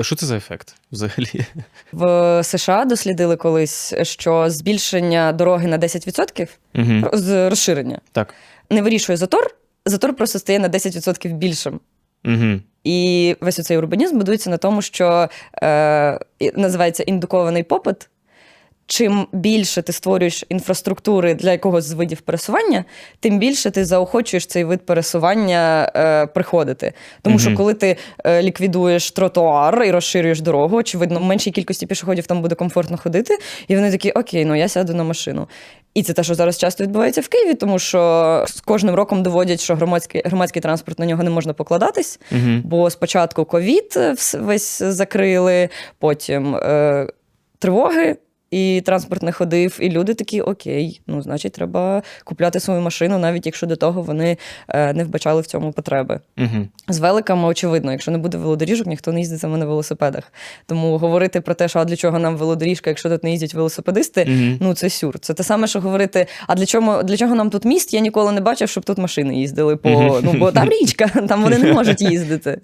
Що це за ефект взагалі? В США дослідили колись, що збільшення дороги на 10% Угу. з розширення Так. не вирішує затор, затор просто стає на 10% більшим. Угу. І весь цей урбанізм будується на тому, що е, називається індукований попит. Чим більше ти створюєш інфраструктури для якогось з видів пересування, тим більше ти заохочуєш цей вид пересування е, приходити. Тому що коли ти е, ліквідуєш тротуар і розширюєш дорогу, очевидно, в меншій кількості пішоходів там буде комфортно ходити, і вони такі, окей, ну я сяду на машину. І це те, що зараз часто відбувається в Києві, тому що з кожним роком доводять, що громадський, громадський транспорт на нього не можна покладатись. Угу. Бо спочатку ковід е, весь закрили, потім е, тривоги. І транспорт не ходив, і люди такі: окей, ну значить, треба купляти свою машину, навіть якщо до того вони е, не вбачали в цьому потреби. Угу. З великами, очевидно, якщо не буде велодоріжок, ніхто не їздитиме на велосипедах. Тому говорити про те, що а для чого нам велодоріжка, якщо тут не їздять велосипедисти, Угу. ну це сюр. Це те саме, що говорити: а для чого для чого нам тут міст? Я ніколи не бачив, щоб тут машини їздили по Мгм. ну бо там річка, там вони не можуть їздити.